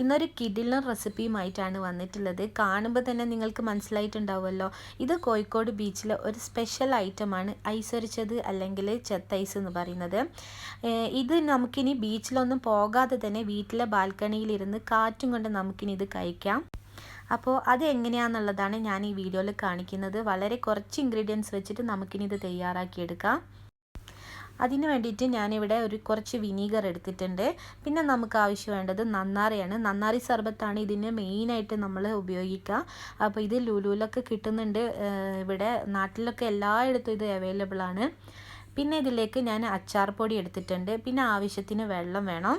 ഇന്നൊരു കിടിലൻ റെസിപ്പിയുമായിട്ടാണ് വന്നിട്ടുള്ളത്. കാണുമ്പോൾ തന്നെ നിങ്ങൾക്ക് മനസ്സിലായിട്ടുണ്ടാവുമല്ലോ. ഇത് കോഴിക്കോട് ബീച്ചിലെ ഒരു സ്പെഷ്യൽ ഐറ്റമാണ് ഐസ് ഒരിച്ചത് അല്ലെങ്കിൽ ചെത്തൈസ് ഐസ് എന്ന് പറയുന്നത്. ഇത് നമുക്കിനി ബീച്ചിലൊന്നും പോകാതെ തന്നെ വീട്ടിലെ ബാൽക്കണിയിലിരുന്ന് കാറ്റും കൊണ്ട് നമുക്കിനി ഇത് കഴിക്കാം. അപ്പോൾ അത് എങ്ങനെയാണെന്നുള്ളതാണ് ഞാൻ ഈ വീഡിയോയിൽ കാണിക്കുന്നത്. വളരെ കുറച്ച് ഇൻഗ്രീഡിയൻസ് വെച്ചിട്ട് നമുക്കിനി ഇത് തയ്യാറാക്കിയെടുക്കാം. അതിന് വേണ്ടിയിട്ട് ഞാനിവിടെ ഒരു കുറച്ച് വിനീഗർ എടുത്തിട്ടുണ്ട്. പിന്നെ നമുക്ക് ആവശ്യം വേണ്ടത് നന്നാറിയാണ്. നന്നാറി സർബത്താണ് ഇതിന് മെയിനായിട്ട് നമ്മൾ ഉപയോഗിക്കുക. അപ്പോൾ ഇത് ലുലുവിലൊക്കെ കിട്ടുന്നുണ്ട്. ഇവിടെ നാട്ടിലൊക്കെ എല്ലായിടത്തും ഇത് അവൈലബിൾ ആണ് പിന്നെ ഇതിലേക്ക് ഞാൻ അച്ചാർ പൊടി എടുത്തിട്ടുണ്ട്. പിന്നെ ആവശ്യത്തിന് വെള്ളം വേണം.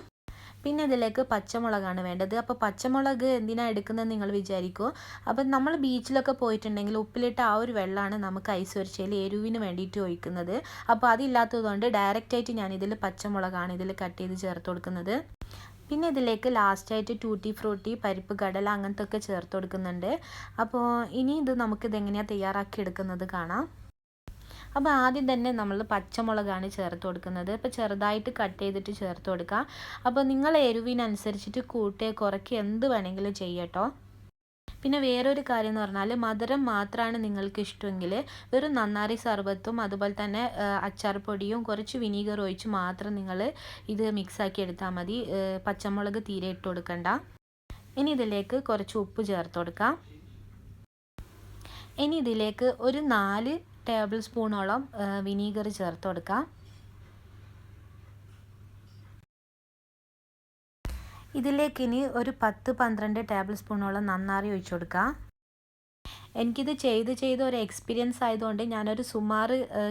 പിന്നെ ഇതിലേക്ക് പച്ചമുളകാണ് വേണ്ടത്. അപ്പോൾ പച്ചമുളക് എന്തിനാണ് എടുക്കുന്നത് നിങ്ങൾ വിചാരിക്കുമോ അപ്പം നമ്മൾ ബീച്ചിലൊക്കെ പോയിട്ടുണ്ടെങ്കിൽ ഉപ്പിലിട്ട ആ ഒരു വെള്ളമാണ് നമുക്ക് ഐസ് വരച്ചതിൽ എരിവിന് വേണ്ടിയിട്ട് ഒഴിക്കുന്നത്. അപ്പോൾ അതില്ലാത്തതുകൊണ്ട് ഡയറക്റ്റായിട്ട് ഞാനിതിൽ പച്ചമുളകാണ് ഇതിൽ കട്ട് ചെയ്ത് ചേർത്ത് കൊടുക്കുന്നത്. പിന്നെ ഇതിലേക്ക് ലാസ്റ്റായിട്ട് ടൂട്ടി ഫ്രൂട്ടി പരിപ്പ് കടല അങ്ങനത്തെ ഒക്കെ ചേർത്ത് കൊടുക്കുന്നുണ്ട്. അപ്പോൾ ഇനി ഇത് നമുക്കിത് എങ്ങനെയാണ് തയ്യാറാക്കി എടുക്കുന്നത് കാണാം. അപ്പോൾ ആദ്യം തന്നെ നമ്മൾ പച്ചമുളകാണ് ചേർത്ത് കൊടുക്കുന്നത്. അപ്പോൾ ചെറുതായിട്ട് കട്ട് ചെയ്തിട്ട് ചേർത്ത് കൊടുക്കാം. അപ്പോൾ നിങ്ങൾ എരിവിനനുസരിച്ചിട്ട് കൂട്ടുക കുറയ്ക്കുക എന്ത് വേണമെങ്കിലും ചെയ്യട്ടോ. പിന്നെ വേറൊരു കാര്യം എന്ന് പറഞ്ഞാൽ മധുരം മാത്രമാണ് നിങ്ങൾക്ക് ഇഷ്ടമെങ്കിൽ വെറും നന്നാരി സർബത്തും അതുപോലെ തന്നെ അച്ചാർ പൊടിയും കുറച്ച് വിനീഗർ ഒഴിച്ച് മാത്രം നിങ്ങൾ ഇത് മിക്സാക്കി എടുത്താൽ മതി. പച്ചമുളക് തീരെ ഇട്ട് കൊടുക്കണ്ട. ഇനി ഇതിലേക്ക് കുറച്ച് ഉപ്പ് ചേർത്ത് കൊടുക്കാം. ഇനി ഇതിലേക്ക് ഒരു നാല് ടേബിൾ സ്പൂണോളം വിനീഗർ ചേർത്ത് കൊടുക്കാം. ഇതിലേക്ക് ഇനി ഒരു പത്ത് പന്ത്രണ്ട് ടേബിൾ സ്പൂണോളം നന്നാറി ഒഴിച്ചു കൊടുക്കാം. എനിക്കിത് ചെയ്ത് ചെയ്ത് ഒരു എക്സ്പീരിയൻസ് ആയതുകൊണ്ട് ഞാനൊരു സുമാർ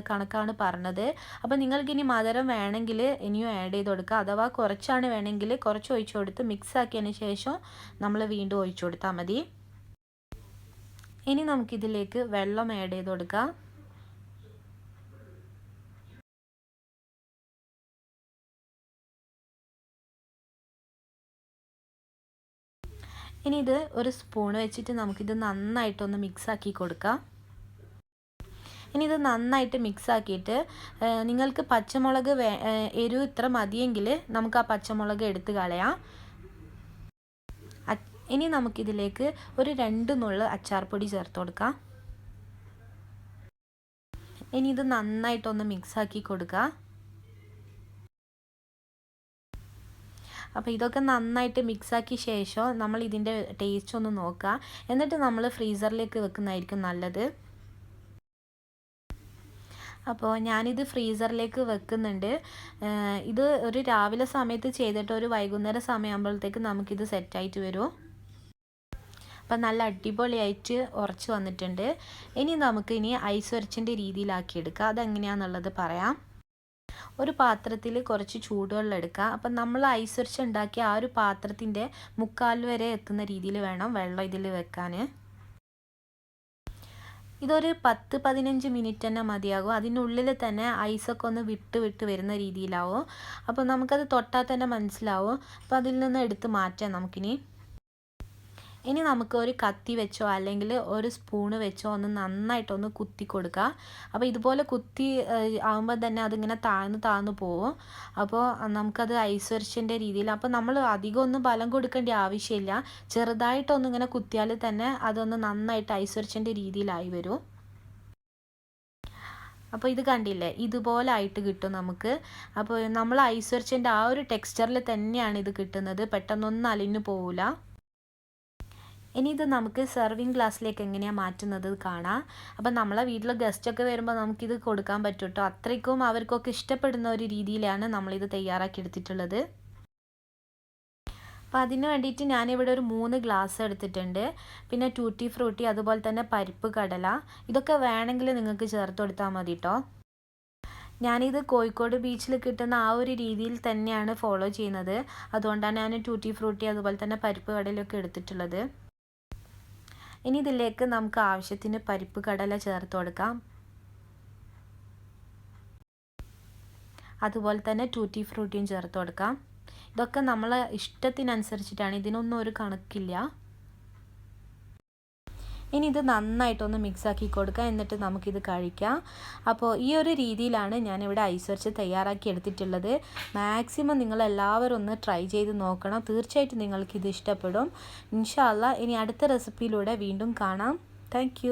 കണക്കാണ് പറഞ്ഞത്. അപ്പോൾ നിങ്ങൾക്കിനി മധുരം വേണമെങ്കിൽ ഇനിയും ആഡ് ചെയ്ത് കൊടുക്കുക അഥവാ കുറച്ചാണ് വേണമെങ്കിൽ കുറച്ച് ഒഴിച്ചു കൊടുത്ത് മിക്സ് ആക്കിയതിന് ശേഷം നമ്മൾ വീണ്ടും ഒഴിച്ചു കൊടുത്താൽ മതി. ഇനി നമുക്കിതിലേക്ക് വെള്ളം ആഡ് ചെയ്ത് കൊടുക്കാം. ഇനി ഇത് ഒരു സ്പൂൺ വെച്ചിട്ട് നമുക്കിത് നന്നായിട്ടൊന്ന് മിക്സ് ആക്കി കൊടുക്കാം. ഇനി ഇത് നന്നായിട്ട് മിക്സ് ആക്കിയിട്ട് നിങ്ങൾക്ക് പച്ചമുളക് എരിവ് ഇത്ര മതിയെങ്കിൽ നമുക്ക് ആ പച്ചമുളക് എടുത്ത് കളയാം. ഇനി നമുക്കിതിലേക്ക് ഒരു രണ്ട് നുള്ള് അച്ചാർപ്പൊടി ചേർത്ത് കൊടുക്കാം. ഇനി ഇത് നന്നായിട്ടൊന്ന് മിക്സ് ആക്കി കൊടുക്കുക അപ്പോൾ ഇതൊക്കെ നന്നായിട്ട് മിക്സാക്കിയ ശേഷം നമ്മൾ ഇതിന്റെ ടേസ്റ്റ് ഒന്ന് നോക്കുക എന്നിട്ട് നമ്മൾ ഫ്രീസറിലേക്ക് വെക്കുന്നതായിരിക്കും നല്ലത്. അപ്പോൾ ഞാനിത് ഫ്രീസറിലേക്ക് വെക്കുന്നുണ്ട്. ഇത് ഒരു രാവിലെ സമയത്ത് ചെയ്തിട്ട് ഒരു വൈകുന്നേരം സമയമാകുമ്പോഴത്തേക്ക് നമുക്കിത് സെറ്റായിട്ട് വരും. അപ്പം നല്ല അടിപൊളിയായിട്ട് ഉറച്ച് വന്നിട്ടുണ്ട്. ഇനി നമുക്ക് ഇനി ഐസ് ഉരച്ചിന്റെ രീതിയിലാക്കിയെടുക്കുക അതെങ്ങനെയാണെന്നുള്ളത് പറയാം. ഒരു പാത്രത്തിൽ കുറച്ച് ചൂടുവെള്ളം എടുക്കുക. അപ്പം നമ്മൾ ഐസ് വെച്ച് ഉണ്ടാക്കിയ ആ ഒരു പാത്രത്തിന്റെ മുക്കാൽ വരെ എത്തുന്ന രീതിയിൽ വേണം വെള്ളം ഇതിൽ വെക്കാൻ. ഇതൊരു പത്ത് പതിനഞ്ച് മിനിറ്റ് തന്നെ മതിയാകും. അതിനുള്ളിൽ തന്നെ ഐസൊക്കെ ഒന്ന് വിട്ട് വിട്ട് വരുന്ന രീതിയിലാവും. അപ്പോൾ നമുക്കത് തൊട്ടാൽ തന്നെ മനസ്സിലാവും. അപ്പോൾ അതിൽ നിന്ന് എടുത്ത് മാറ്റാം നമുക്കിനി. ഇനി നമുക്ക് ഒരു കത്തി വെച്ചോ അല്ലെങ്കിൽ ഒരു സ്പൂണ് വെച്ചോ ഒന്ന് നന്നായിട്ടൊന്ന് കുത്തി കൊടുക്കുക അപ്പോൾ ഇതുപോലെ കുത്തി ആകുമ്പോൾ തന്നെ അതിങ്ങനെ താഴ്ന്ന് താഴ്ന്ന് പോവും. അപ്പോൾ നമുക്കത് ഐശ്വര്യന്റെ രീതിയിൽ അപ്പോൾ നമ്മൾ അധികം ഒന്നും ബലം കൊടുക്കേണ്ട ആവശ്യമില്ല. ചെറുതായിട്ടൊന്ന് ഇങ്ങനെ കുത്തിയാൽ തന്നെ അതൊന്ന് നന്നായിട്ട് ഐശ്വര്യന്റെ രീതിയിലായി വരും. അപ്പോൾ ഇത് കണ്ടില്ലേ? ഇതുപോലെ ആയിട്ട് കിട്ടും നമുക്ക്. അപ്പോൾ നമ്മൾ ഐശ്വര്യന്റെ ആ ഒരു ടെക്സ്ചറിൽ തന്നെയാണ് ഇത് കിട്ടുന്നത്. പെട്ടെന്നൊന്നും അലിഞ്ഞു പോവില്ല. ഇനി ഇത് നമുക്ക് സെർവിങ് ഗ്ലാസ്സിലേക്ക് എങ്ങനെയാണ് മാറ്റുന്നത് കാണാം. അപ്പം നമ്മളെ വീട്ടിൽ ഗസ്റ്റൊക്കെ വരുമ്പോൾ നമുക്കിത് കൊടുക്കാൻ പറ്റും കേട്ടോ അത്രയ്ക്കും അവർക്കൊക്കെ ഇഷ്ടപ്പെടുന്ന ഒരു രീതിയിലാണ് നമ്മളിത് തയ്യാറാക്കി എടുത്തിട്ടുള്ളത്. അപ്പോൾ അതിന് വേണ്ടിയിട്ട് ഞാനിവിടെ ഒരു മൂന്ന് ഗ്ലാസ് എടുത്തിട്ടുണ്ട്. പിന്നെ ടൂട്ടി ഫ്രൂട്ടി അതുപോലെ തന്നെ പരിപ്പ് കടല ഇതൊക്കെ വേണമെങ്കിൽ നിങ്ങൾക്ക് ചേർത്ത് കൊടുത്താൽ മതി കേട്ടോ ഞാനിത് കോഴിക്കോട് ബീച്ചിൽ കിട്ടുന്ന ആ ഒരു രീതിയിൽ തന്നെയാണ് ഫോളോ ചെയ്യുന്നത്. അതുകൊണ്ടാണ് ഞാൻ ടൂട്ടി ഫ്രൂട്ടി അതുപോലെ തന്നെ പരിപ്പ് കടലൊക്കെ എടുത്തിട്ടുള്ളത്. ഇനി ഇതിലേക്ക് നമുക്ക് ആവശ്യത്തിന് പരിപ്പ് കടല ചേർത്ത് കൊടുക്കാം. അതുപോലെ തന്നെ ടൂറ്റി ഫ്രൂട്ടിയും ചേർത്ത് കൊടുക്കാം. ഇതൊക്കെ നമ്മളെ ഇഷ്ടത്തിനനുസരിച്ചിട്ടാണ് ഇതിനൊന്നും ഒരു കണക്കില്ല. ഇനി ഇത് നന്നായിട്ടൊന്ന് മിക്സ് ആക്കി കൊടുക്കുക എന്നിട്ട് നമുക്കിത് കഴിക്കാം. അപ്പോൾ ഈ ഒരു രീതിയിലാണ് ഞാനിവിടെ ഐസ് വെച്ച് തയ്യാറാക്കി എടുത്തിട്ടുള്ളത്. മാക്സിമം നിങ്ങൾ എല്ലാവരും ഒന്ന് ട്രൈ ചെയ്ത് നോക്കണം. തീർച്ചയായിട്ടും നിങ്ങൾക്ക് ഇത് ഇഷ്ടപ്പെടും ഇൻഷാല്ല ഇനി അടുത്ത റെസിപ്പിയിലൂടെ വീണ്ടും കാണാം. താങ്ക്